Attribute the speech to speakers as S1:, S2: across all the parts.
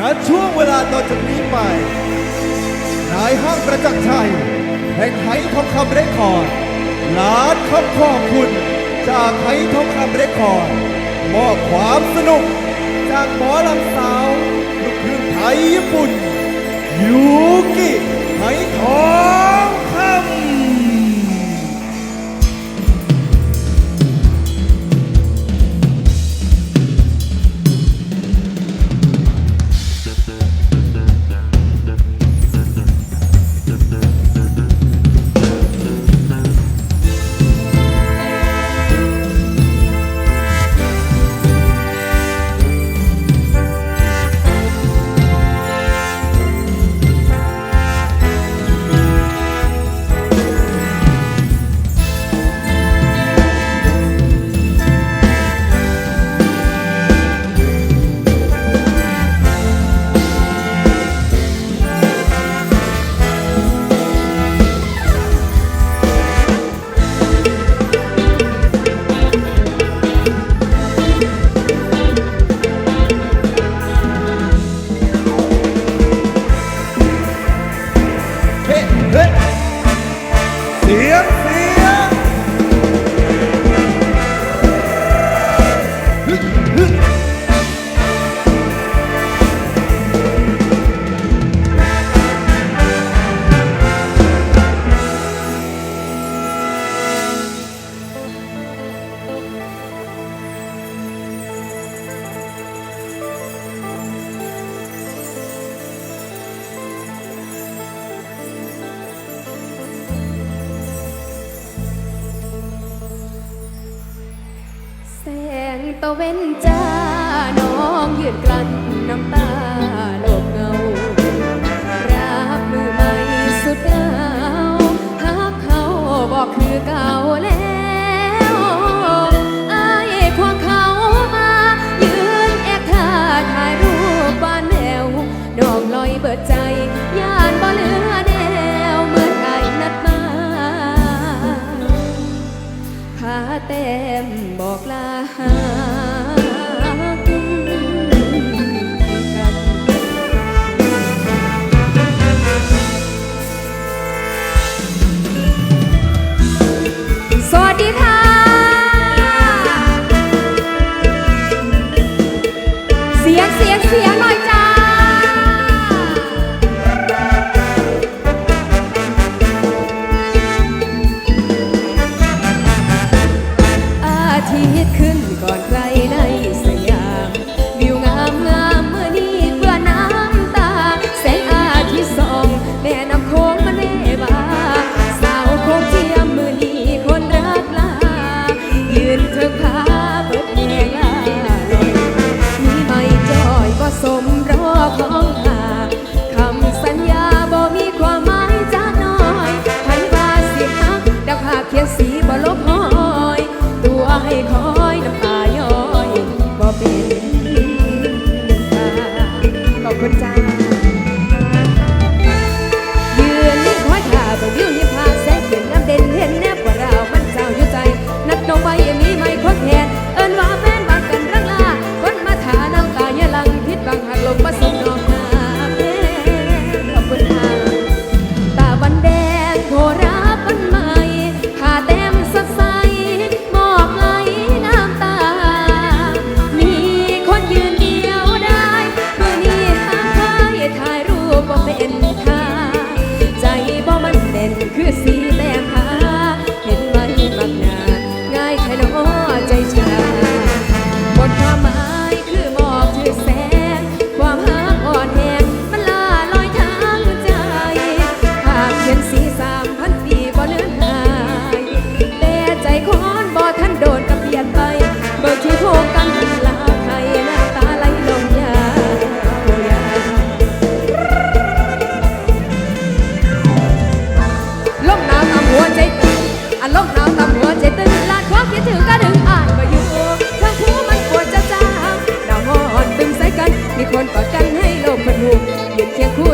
S1: ณช่วงเวลาต่อจากนี้ไป นายห้างประจักษ์ชัยแห่งไห้ทองคำเรคคอร์ดล้านคำขอบคุณ จากไห้ทองคำเรคคอร์ดมอบความสนุก จากหมอลำสาวลูกครึ่งไทยญี่ปุ่น ยูกิไห้ทองคำ
S2: มีคนป่าจันให้โลกคนหูยืนเคียงคู่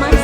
S2: ว่า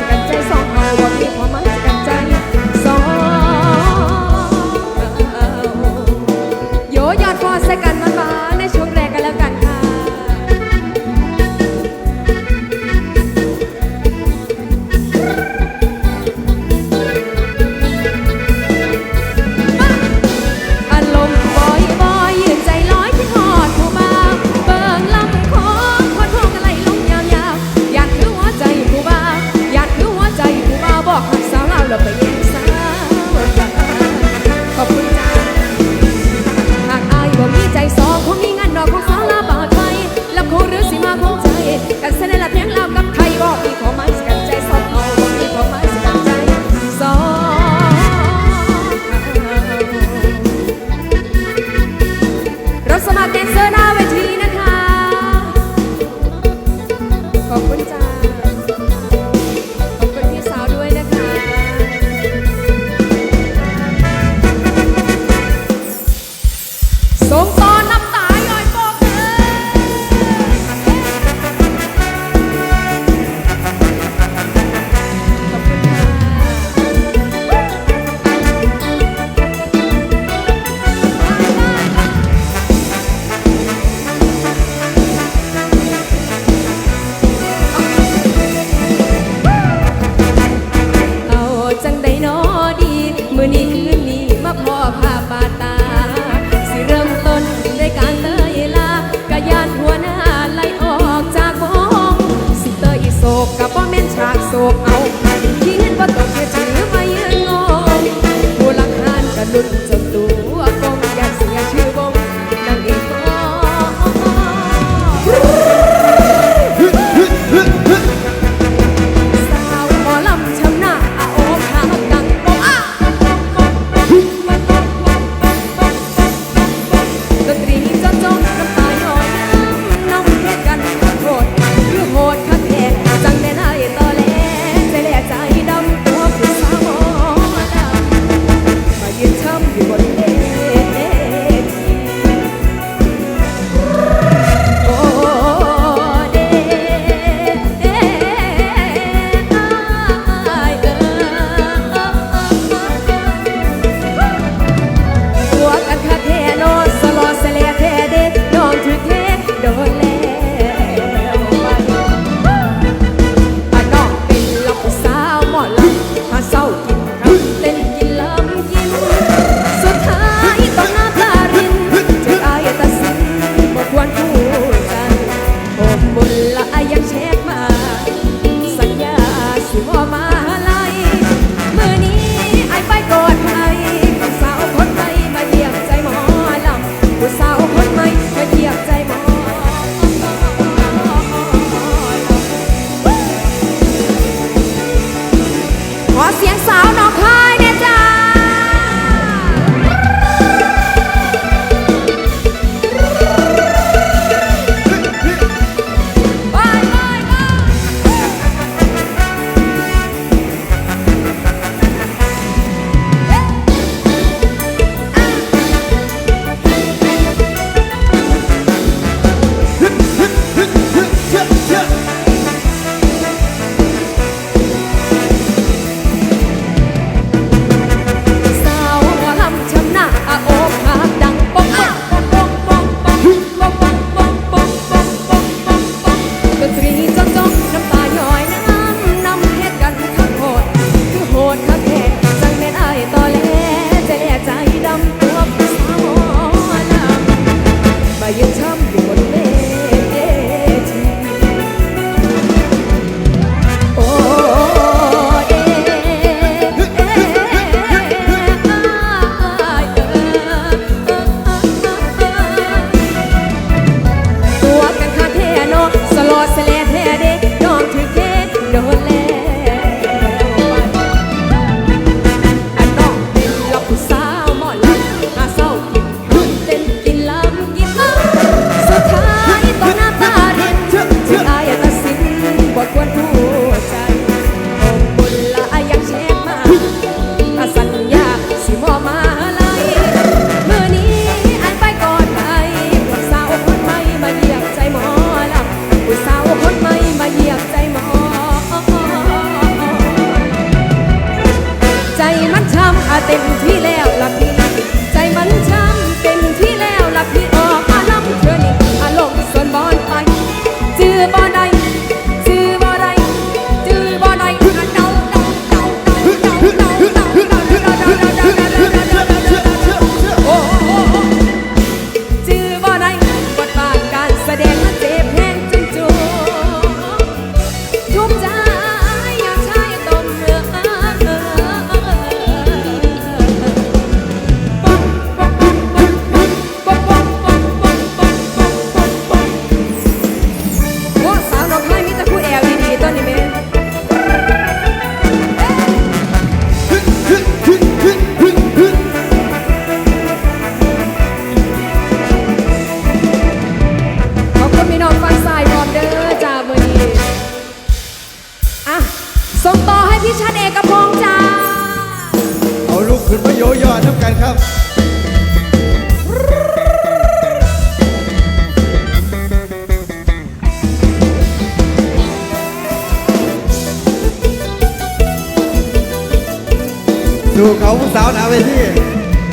S2: เขาผู้สาวหนาเวที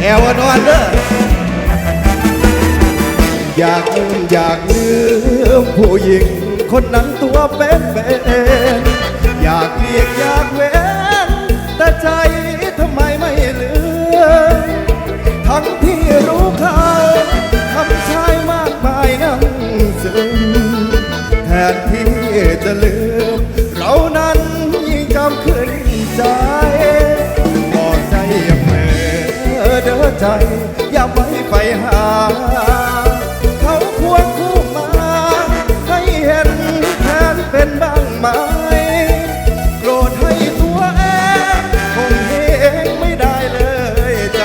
S2: แอวา
S1: นอนเด้ออยากลืมอยากลืมผู้หญิง คนนั้นตัวเป็นเป็น ใจอย่าไว้ไปหา เขาควรคู่มาให้เห็นแทนเป็นบ้างไหมโกรธให้ตัวเองคงเองไม่ได้เลยใจ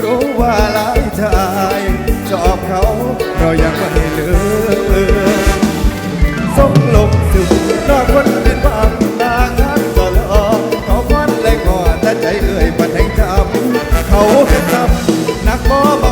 S1: รู้ว่าหลายชายชอบเขาเรายังไม่ลืม เขาเห็นจำนักบ่บ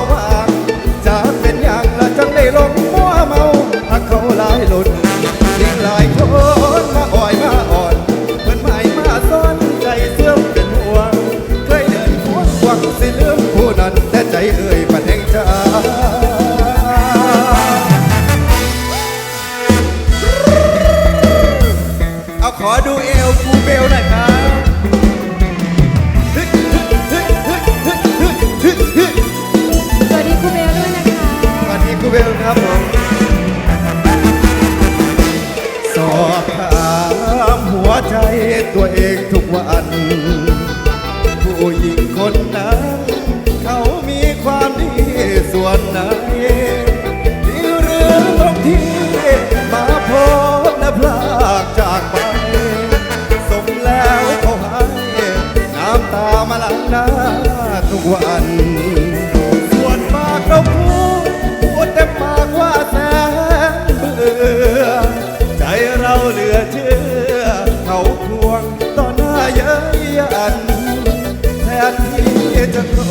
S1: ที่มาพบและพลากจากไป สมแล้วเขาให้น้ำตามาหลังหน้าทุกวันส่วนมากเราพูดพูดแต่ปากว่าแสนเบื่อใจเราเหลือเชื่อเขาควงต่อหน้าเย้ยยันแทนที่จะโกร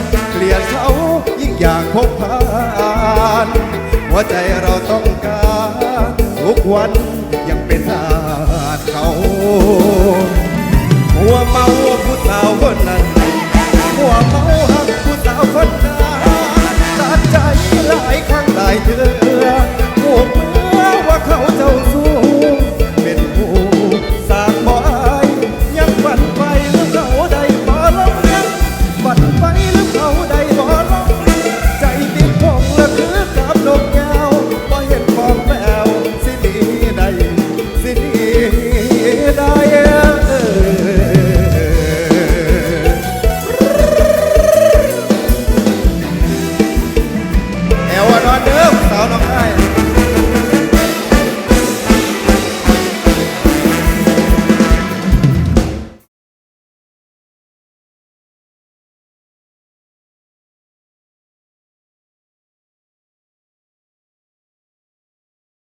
S1: ธเกลียดเขายิ่งอยากพบผ่า หัวใจเราต้องการทุกวันยังเป็นทาสเขาหัวเมาผู้สาวคนนั้นหัวเมาหักผู้สาวคนนั้นตัดใจหลายครั้งหลายเทือหัวเมื่อว่าเขาเจ้าสู้